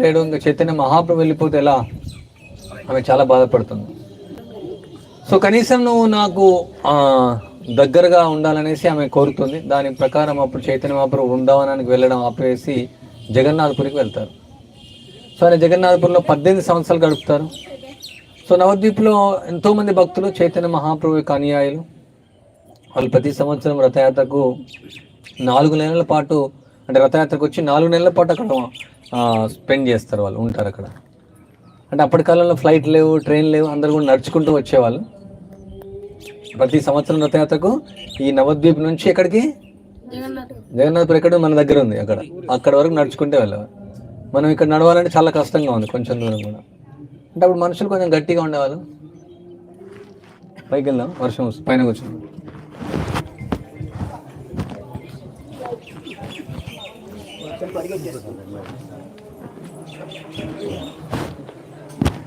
లేడు ఇంకా చైతన్య మహాప్రభు వెళ్ళిపోతే ఎలా? ఆమె చాలా బాధపడుతుంది. సో కనీసం నువ్వు నాకు దగ్గరగా ఉండాలనేసి ఆమె కోరుతుంది. దాని ప్రకారం అప్పుడు చైతన్య మహాప్రభు బృందావనానికి వెళ్ళడం ఆపేసి జగన్నాథపురికి వెళ్తారు. సో ఆయన జగన్నాథపురంలో పద్దెనిమిది సంవత్సరాలు గడుపుతారు. సో నవద్వీప్లో ఎంతోమంది భక్తులు చైతన్య మహాప్రభు యొక్క అనుయాయులు. వాళ్ళు ప్రతి సంవత్సరం రథయాత్రకు నాలుగు నెలల పాటు అంటే రథయాత్రకు వచ్చి నాలుగు నెలల పాటు అక్కడ స్పెండ్ చేస్తారు వాళ్ళు ఉంటారు అక్కడ. అంటే అప్పటి కాలంలో ఫ్లైట్ లేవు ట్రైన్ లేవు అందరు కూడా నడుచుకుంటూ వచ్చేవాళ్ళు. ప్రతి సంవత్సరం రథయాత్రకు ఈ నవద్వీప్ నుంచి ఎక్కడికి? జగన్నాథపురం ఎక్కడ మన దగ్గర ఉంది అక్కడ. అక్కడ వరకు నడుచుకుంటే వెళ్ళేవారు మనం ఇక్కడ నడవాలంటే చాలా కష్టంగా ఉంది కొంచెం దూరం కూడా. అంటే అప్పుడు మనుషులు కొంచెం గట్టిగా ఉండేవాళ్ళు. పైకి వెళ్దాం వర్షం వస్తుంది పైన కూర్చుందాం.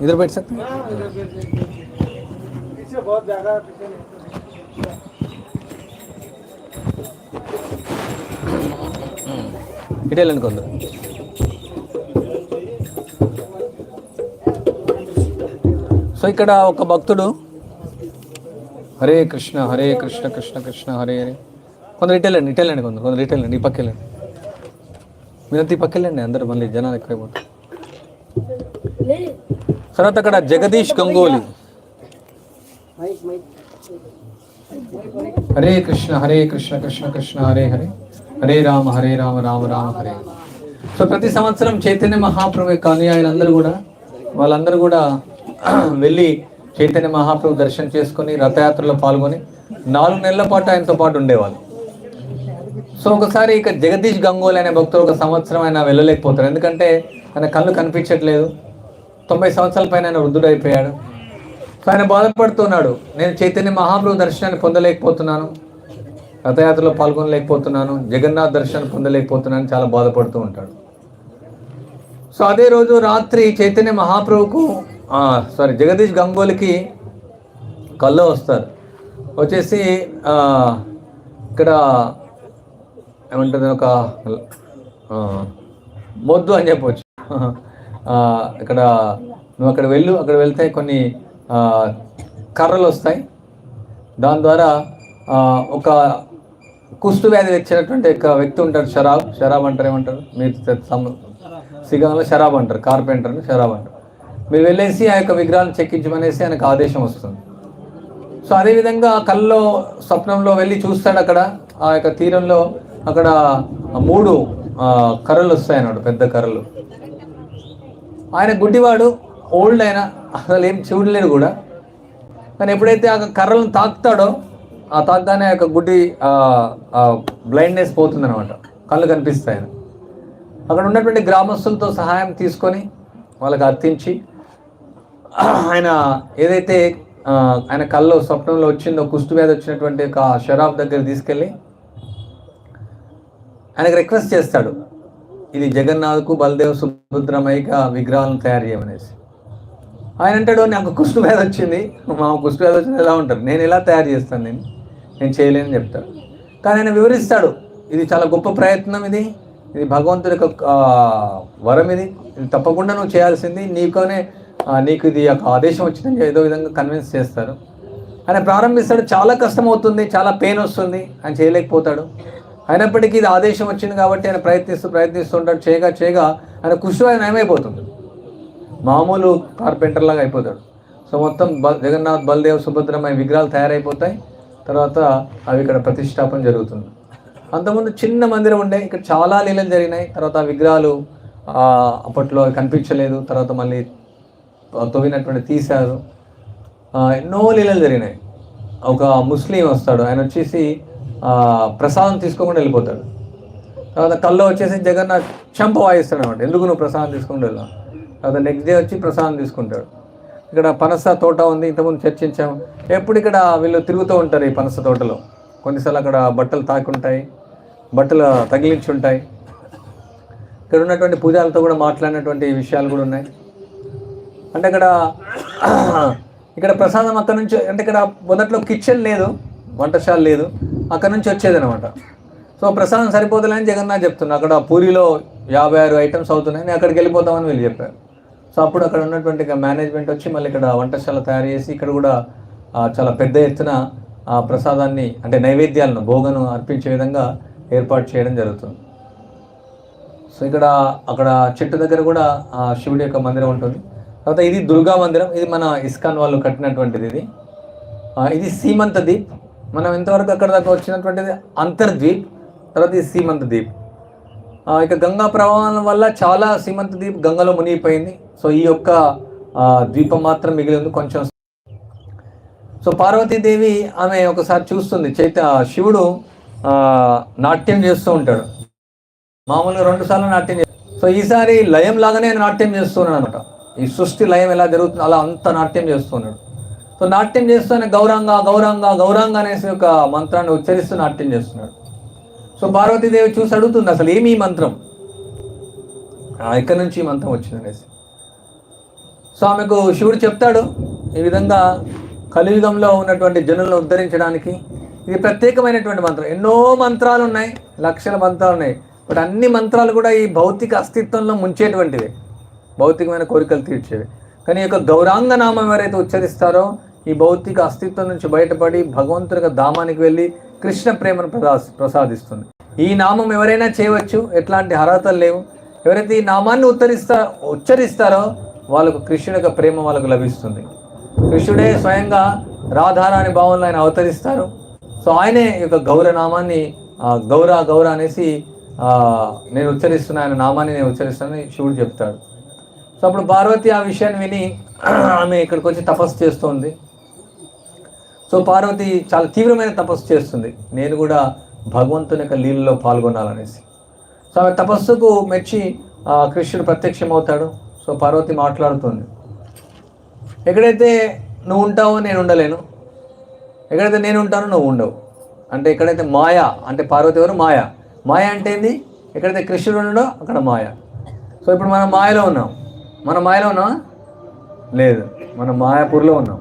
इधर बैठ सकते हैं ఇటు వెళ్ళండి కొందరు సో ఇక్కడ ఒక భక్తుడు హరే కృష్ణ హరే కృష్ణ కృష్ణ కృష్ణ హరే హరే కొందరు ఇటు వెళ్ళండి ఇటు వెళ్ళండి కొందరు కొందరు ఇటు వెళ్ళండి ఈ పక్క వెళ్ళండి మీరంతా ఈ పక్క వెళ్ళండి అందరు మళ్ళీ జనాలు ఎక్కువైపోతారు తర్వాత అక్కడ జగదీష్ గంగోలి. హరే కృష్ణ హరే కృష్ణ కృష్ణ కృష్ణ హరే హరే. హరే రామ హరే రామ రామ రామ హరే. సో ప్రతి సంవత్సరం చైతన్య మహాప్రభు యొక్క అనుయాయులందరూ కూడా వాళ్ళందరూ కూడా వెళ్ళి చైతన్య మహాప్రభు దర్శనం చేసుకొని రథయాత్రలో పాల్గొని నాలుగు నెలల పాటు ఆయనతో పాటు ఉండేవాళ్ళు. సో ఒకసారి ఇక జగదీష్ గంగోలి అనే భక్తుడు ఒక సంవత్సరం ఆయన వెళ్ళలేకపోతాడు. ఎందుకంటే ఆయన కళ్ళు కనిపించట్లేదు. తొంభై సంవత్సరాల పైన ఆయన వృద్ధుడైపోయాడు. సో ఆయన బాధపడుతున్నాడు. నేను చైతన్య మహాప్రభు దర్శనాన్ని పొందలేకపోతున్నాను. రథయాత్రలో పాల్గొనలేకపోతున్నాను. జగన్నాథ్ దర్శనం పొందలేకపోతున్నాను చాలా బాధపడుతూ ఉంటాడు. సో అదే రోజు రాత్రి చైతన్య మహాప్రభుకు సారీ జగదీష్ గంగోలికి కళ్ళు వస్తారు. వచ్చేసి ఇక్కడ ఏమంటుంది ఒక మొద్దు అని చెప్పవచ్చు ఇక్కడ నువ్వు అక్కడ వెళ్ళు అక్కడ వెళ్తే కొన్ని కర్రలు వస్తాయి. దాని ద్వారా ఒక కుష్టు వ్యాధి తెచ్చినటువంటి ఒక వ్యక్తి ఉంటాడు షరాబ్. షరాబ్ అంటారు ఏమంటారు? మీరు సమ- సిగంలో షరాబ్ అంటారు కార్పెంటర్ని షరాబ్ అంటారు. మీరు వెళ్ళేసి ఆ యొక్క విగ్రహాన్ని చెక్కించమనేసి ఆయనకు ఆదేశం వస్తుంది. సో అదేవిధంగా కళ్ళలో స్వప్నంలో వెళ్ళి చూస్తాడు అక్కడ ఆ యొక్క తీరంలో అక్కడ మూడు కర్రలు వస్తాయన్నాడు పెద్ద కర్రలు. ఆయన గుడ్డివాడు ఓల్డ్ ఆయన అసలు ఏం చూడలేడు కూడా. కానీ ఎప్పుడైతే ఆ కర్రలను తాకుతాడో ఆ తాకగానే యొక్క గుడ్డి బ్లైండ్నెస్ పోతుంది అనమాట కళ్ళు కనిపిస్తాయి. ఆయన అక్కడ ఉన్నటువంటి గ్రామస్తులతో సహాయం తీసుకొని వాళ్ళకి అర్థించి ఆయన ఏదైతే ఆయన కళ్ళు స్వప్నంలో వచ్చిందో కుష్టు వ్యాధి వచ్చినటువంటి ఒక షరాబ్ దగ్గర తీసుకెళ్ళి ఆయనకు రిక్వెస్ట్ చేస్తాడు. ఇది జగన్నాథ్కు బలదేవ్ సుభద్రమయ్యగా విగ్రహాలను తయారు చేయమనేసి. ఆయన అంటాడు నాకు కుష్టు వ్యాధి వచ్చింది. మా కుష్టు వ్యాధి వచ్చింది ఎలా ఉంటారు? నేను ఎలా తయారు చేస్తాను నేను? నేను చేయలేని చెప్తాడు. కానీ ఆయన వివరిస్తాడు ఇది చాలా గొప్ప ప్రయత్నం ఇది. ఇది భగవంతుడి యొక్క వరం ఇది. ఇది తప్పకుండా నువ్వు చేయాల్సింది. నీకోనే నీకు ఇది ఒక ఆదేశం వచ్చిందని ఏదో విధంగా కన్విన్స్ చేస్తారు. ఆయన ప్రారంభిస్తాడు చాలా కష్టం అవుతుంది చాలా పెయిన్ వస్తుంది. ఆయన చేయలేకపోతాడు. అయినప్పటికీ ఇది ఆదేశం వచ్చింది కాబట్టి ఆయన ప్రయత్నిస్తూ ప్రయత్నిస్తూ ఉంటాడు. చేయగా చేయగా ఆయన కృషిలో ఆయన నయమైపోతుంది. మామూలు కార్పెంటర్ లాగా అయిపోతాడు. సో మొత్తం బల్ జగన్నాథ్ బల్దేవ్ సుభద్రమయ్య విగ్రహాలు తయారైపోతాయి. తర్వాత అవి ఇక్కడ ప్రతిష్టాపన జరుగుతుంది. అంతకుముందు చిన్న మందిరం ఉండే ఇక్కడ చాలా లీలలు జరిగినాయి. తర్వాత ఆ విగ్రహాలు అప్పట్లో కనిపించలేదు. తర్వాత మళ్ళీ తవ్వినటువంటి తీశారు. ఎన్నో లీలలు జరిగినాయి. ఒక ముస్లిం వస్తాడు. ఆయన వచ్చేసి ప్రసాదం తీసుకోకుండా వెళ్ళిపోతాడు. తర్వాత కళ్ళు వచ్చేసి జగన్నాథ్ చెంప వాయిస్తాడు అనమాట ఎందుకు నువ్వు ప్రసాదం తీసుకుంటూ వెళ్ళావు తర్వాత నెక్స్ట్ డే వచ్చి ప్రసాదం తీసుకుంటాడు. ఇక్కడ పనస తోట ఉంది ఇంతకుముందు చర్చించాము ఎప్పుడు ఇక్కడ వీళ్ళు తిరుగుతూ ఉంటారు ఈ పనస తోటలో. కొన్నిసార్లు అక్కడ బట్టలు తాకుంటాయి బట్టలు తగిలించి ఉంటాయి. ఇక్కడ ఉన్నటువంటి పూజాలతో కూడా మాట్లాడినటువంటి విషయాలు కూడా ఉన్నాయి. అంటే ఇక్కడ ఇక్కడ ప్రసాదం అక్కడ నుంచి అంటే ఇక్కడ మొదట్లో కిచెన్ లేదు. వంటశాల లేదు. అక్కడ నుంచి వచ్చేది అనమాట సో ప్రసాదం సరిపోతుందని జగన్నాథ్ చెప్తున్నా. అక్కడ పూరిలో యాభై ఆరు ఐటమ్స్ అవుతున్నాయి. నేను అక్కడికి వెళ్ళిపోతామని వీళ్ళు చెప్పారు. సో అప్పుడు అక్కడ ఉన్నటువంటి మేనేజ్మెంట్ వచ్చి మళ్ళీ ఇక్కడ వంటశాల తయారు చేసి ఇక్కడ కూడా చాలా పెద్ద ఎత్తున ఆ ప్రసాదాన్ని అంటే నైవేద్యాలను భోగను అర్పించే విధంగా ఏర్పాటు చేయడం జరుగుతుంది. సో ఇక్కడ అక్కడ చెట్టు దగ్గర కూడా ఆ శివుడి యొక్క మందిరం ఉంటుంది. తర్వాత ఇది దుర్గా మందిరం. ఇది మన ఇస్కాన్ వాళ్ళు కట్టినటువంటిది ఇది. ఇది సీమంత దీప్. మనం ఇంతవరకు అక్కడ దాకా వచ్చినటువంటిది? అంతర్ద్వీప్ తర్వాత ఈ సీమంత ద్వీప్ ఇక గంగా ప్రవాహం వల్ల చాలా సీమంత దీప్ గంగలో మునిగిపోయింది. సో ఈ యొక్క ద్వీపం మాత్రం మిగిలి ఉంది కొంచెం. సో పార్వతీదేవి ఆమె ఒకసారి చూస్తుంది. చైత శివుడు నాట్యం చేస్తూ ఉంటాడు. మామూలుగా రెండు సార్లు నాట్యం చేస్తాడు సో ఈసారి లయం లాగానే నాట్యం చేస్తున్నాడు అనమాట ఈ సృష్టి లయం ఎలా జరుగుతుంది అలా అంత నాట్యం చేస్తున్నాడు. సో నాట్యం చేస్తూనే గౌరంగ గౌరంగ గౌరంగ అనేసి ఒక మంత్రాన్ని ఉచ్చరిస్తూ నాట్యం చేస్తున్నాడు. సో పార్వతీదేవి చూసి అడుగుతుంది అసలు ఏమి ఈ మంత్రం? ఇక్కడ ఎక్కడి నుంచి ఈ మంత్రం వచ్చింది అనేసి. సో ఆమెకు శివుడు చెప్తాడు ఈ విధంగా కలియుగంలో ఉన్నటువంటి జనులను ఉద్ధరించడానికి ఇది ప్రత్యేకమైనటువంటి మంత్రం. ఎన్నో మంత్రాలు ఉన్నాయి లక్షల మంత్రాలు ఉన్నాయి బట్ అన్ని మంత్రాలు కూడా ఈ భౌతిక అస్తిత్వంలో ముంచేటువంటివి. భౌతికమైన కోరికలు తీర్చేవి. కానీ యొక్క గౌరాంగ నామం ఎవరైతే ఉచ్చరిస్తారో ఈ భౌతిక అస్తిత్వం నుంచి బయటపడి భగవంతుని యొక్క ధామానికి వెళ్ళి కృష్ణ ప్రేమను ప్రదా ప్రసాదిస్తుంది. ఈ నామం ఎవరైనా చేయవచ్చు? ఎట్లాంటి అర్హతలు లేవు. ఎవరైతే ఈ నామాన్ని ఉత్తరిస్తా ఉచ్చరిస్తారో వాళ్ళకు కృష్ణుడి యొక్క ప్రేమ వాళ్ళకు లభిస్తుంది. కృష్ణుడే స్వయంగా రాధారాణి భావంలో ఆయన అవతరిస్తారు. సో ఆయనే ఈ యొక్క గౌర నామాన్ని గౌర గౌర అనేసి నేను ఉచ్చరిస్తున్నా ఆయన నామాన్ని నేను ఉచ్చరిస్తానని శివుడు చెప్తాడు. సో అప్పుడు పార్వతి ఆ విషయాన్ని విని ఆమె ఇక్కడికి వచ్చి తపస్సు చేస్తుంది. సో పార్వతి చాలా తీవ్రమైన తపస్సు చేస్తుంది. నేను కూడా భగవంతుని యొక్క లీలలో పాల్గొనాలనేసి. సో ఆమె తపస్సుకు మెచ్చి ఆ, కృష్ణుడు ప్రత్యక్షమవుతాడు. సో పార్వతి మాట్లాడుతుంది. ఎక్కడైతే నువ్వు ఉంటావో నేను ఉండలేను. ఎక్కడైతే నేను ఉంటానో నువ్వు ఉండవు. అంటే ఎక్కడైతే మాయ అంటే పార్వతి ఎవరు? మాయ. మాయ అంటే ఏంది? ఎక్కడైతే కృష్ణుడు ఉండడో అక్కడ మాయ. సో ఇప్పుడు మనం మాయలో ఉన్నాం. మన మాయలో ఉన్నా లేదు మన మాయాపూర్లో ఉన్నాం.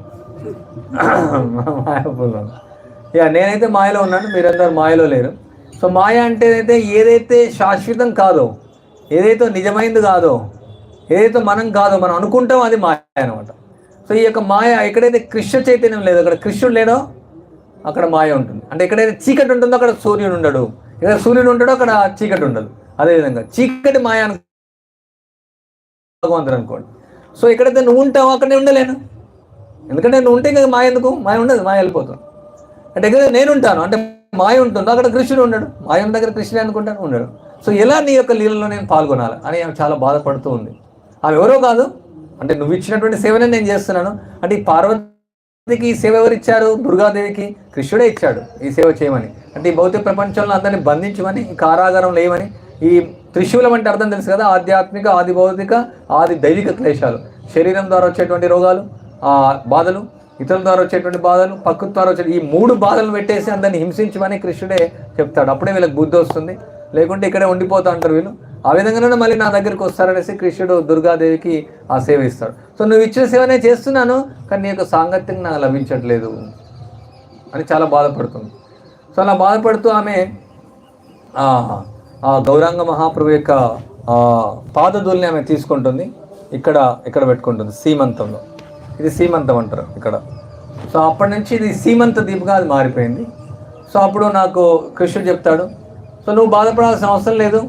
మనం మాయాపూర్లో ఉన్నాం. ఇక నేనైతే మాయలో ఉన్నాను మీరందరూ మాయలో లేరు. సో మాయ అంటే అయితే ఏదైతే శాశ్వతం కాదో ఏదైతే నిజమైంది కాదో ఏదైతే మనం కాదో మనం అనుకుంటాం అది మాయ అనమాట సో ఈ యొక్క మాయ ఎక్కడైతే కృష్ణ చైతన్యం లేదో అక్కడ కృష్ణుడు లేడో అక్కడ మాయ ఉంటుంది. అంటే ఎక్కడైతే చీకటి ఉంటుందో అక్కడ సూర్యుడు ఉండడు. ఎక్కడ సూర్యుడు ఉంటాడో అక్కడ చీకటి ఉండదు. అదేవిధంగా చీకటి మాయ అను భగవంతుడు అనుకోండి సో ఎక్కడైతే నువ్వు ఉంటావో అక్కడే ఉండలేను. ఎందుకంటే నువ్వు ఉంటే ఇంకా మాయ ఎందుకు? మాయ ఉండదు మాయ వెళ్ళిపోతుంది. అంటే ఎక్కడ నేను ఉంటాను అంటే మాయ ఉంటుందో అక్కడ కృష్ణుడు ఉండడు మాయ ఉన్న దగ్గర కృష్ణుడు అనుకుంటాను ఉండడు. సో ఎలా నీ యొక్క లీలలో నేను పాల్గొనాలి అని ఆమె చాలా బాధపడుతూ ఉంది. ఆమె ఎవరో కాదు. అంటే నువ్వు ఇచ్చినటువంటి సేవనే నేను చేస్తున్నాను. అంటే ఈ పార్వతికి ఈ సేవ ఎవరు ఇచ్చారు? దుర్గాదేవికి కృష్ణుడే ఇచ్చాడు ఈ సేవ చేయమని. అంటే ఈ భౌతిక ప్రపంచంలో అందరినీ బంధించమని ఈ కారాగారం లేవని ఈ త్రిశూలం అంటే అర్థం తెలుసు కదా? ఆధ్యాత్మిక ఆది భౌతిక ఆది దైవిక క్లేశాలు. శరీరం ద్వారా వచ్చేటువంటి రోగాలు ఆ బాధలు ఇతరుల ద్వారా వచ్చేటువంటి బాధలు పక్కు ద్వారా వచ్చే ఈ మూడు బాధలు పెట్టేసి అందరిని హింసించమని కృష్ణుడే చెప్తాడు. అప్పుడే వీళ్ళకి బుద్ధి వస్తుంది. లేకుంటే ఇక్కడే ఉండిపోతా అంటారు వీళ్ళు. ఆ విధంగానే మళ్ళీ నా దగ్గరికి వస్తారనేసి కృష్ణుడు దుర్గాదేవికి ఆ సేవ ఇస్తాడు. సో నువ్వు ఇచ్చిన సేవనే చేస్తున్నాను కానీ నీ యొక్క సాంగత్యం నాకు లభించట్లేదు అని చాలా బాధపడుతుంది. సో అలా బాధపడుతూ ఆమె ఆ గౌరాంగ మహాప్రభు యొక్క ఆ, పాదధూల్ని ఆమె తీసుకుంటుంది. ఇక్కడ ఇక్కడ పెట్టుకుంటుంది సీమంతంలో. ఇది సీమంతం అంటారు ఇక్కడ. సో అప్పటి నుంచి ఇది సీమంత దీపగా అది మారిపోయింది. సో అప్పుడు నాకు కృష్ణుడు చెప్తాడు సో నువ్వు బాధపడాల్సిన అవసరం లేదు.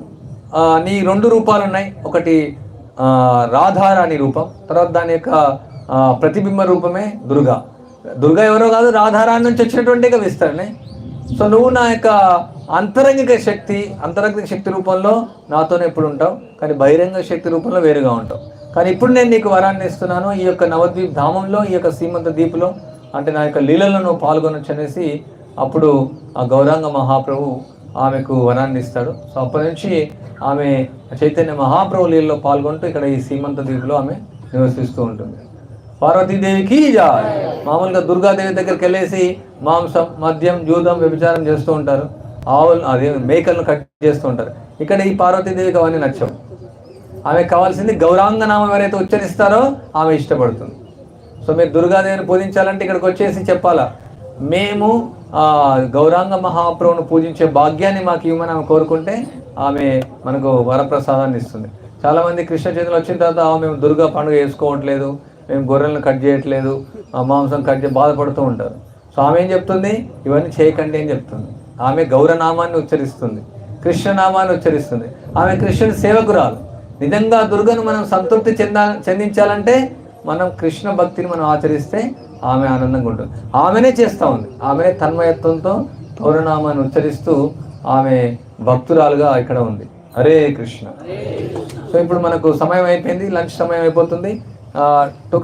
నీ రెండు రూపాలు ఉన్నాయి. ఒకటి రాధారాణి రూపం తర్వాత దాని యొక్క ప్రతిబింబ రూపమే దుర్గా. దుర్గా ఎవరో కాదు రాధారాణి నుంచి వచ్చినటువంటి విస్తరణే సో నువ్వు నా యొక్క అంతరంగిక శక్తి అంతరంగిక శక్తి రూపంలో నాతోనే ఎప్పుడు ఉంటావు. కానీ బహిరంగ శక్తి రూపంలో వేరుగా ఉంటావు. కానీ ఇప్పుడు నేను నీకు వరాన్ని ఇస్తున్నాను. ఈ యొక్క నవద్వీప్ ధామంలో ఈ యొక్క సీమంత దీపులో అంటే నా యొక్క లీలలో నువ్వు పాల్గొనొచ్చు అనేసి అప్పుడు ఆ గౌరాంగ మహాప్రభు ఆమెకు వరాన్ని ఇస్తాడు. సో అప్పటి నుంచి ఆమె చైతన్య మహాప్రభు లీలలో పాల్గొంటూ ఇక్కడ ఈ సీమంత దీపులో ఆమె నివసిస్తూ ఉంటుంది. పార్వతీదేవికి జాయ్ మామూలుగా దుర్గాదేవి దగ్గరికి వెళ్ళేసి మాంసం మద్యం జూదం వ్యభిచారం చేస్తూ ఉంటారు. ఆవులు అదే మేకలను కట్ చేస్తూ ఉంటారు. ఇక్కడ ఈ పార్వతీదేవికి అవన్నీ నచ్చవు. ఆమెకు కావాల్సింది గౌరాంగనామం ఎవరైతే ఉచ్చరిస్తారో ఆమె ఇష్టపడుతుంది. సో మీరు దుర్గాదేవిని పూజించాలంటే ఇక్కడికి వచ్చేసి చెప్పాలా? మేము గౌరాంగ మహాప్రభును పూజించే భాగ్యాన్ని మాకు ఇవ్వమని ఆమె కోరుకుంటే ఆమె మనకు వరప్రసాదాన్ని ఇస్తుంది. చాలా మంది కృష్ణ చేతులు వచ్చిన తర్వాత ఆమె మేము దుర్గా పండుగ చేసుకోవట్లేదు. మేము గొర్రెలను కట్ చేయట్లేదు మాంసం కట్ చేసి బాధపడుతూ ఉంటారు. సో ఆమె ఏం చెప్తుంది? ఇవన్నీ చేయకండి అని చెప్తుంది. ఆమె గౌరనామాన్ని ఉచ్చరిస్తుంది. కృష్ణనామాన్ని ఉచ్చరిస్తుంది. ఆమె కృష్ణుని సేవకురాలు. నిజంగా దుర్గను మనం సంతృప్తి చెందా చెందించాలంటే మనం కృష్ణ భక్తిని మనం ఆచరిస్తే ఆమె ఆనందంగా ఉంటుంది. ఆమెనే చేస్తూ ఉంది. ఆమెనే తన్మయత్వంతో గౌరనామాన్ని ఉచ్చరిస్తూ ఆమె భక్తురాలుగా ఇక్కడ ఉంది. హరే కృష్ణ. సో ఇప్పుడు మనకు సమయం అయిపోయింది. లంచ్ సమయం అయిపోతుంది. ఆ, టు-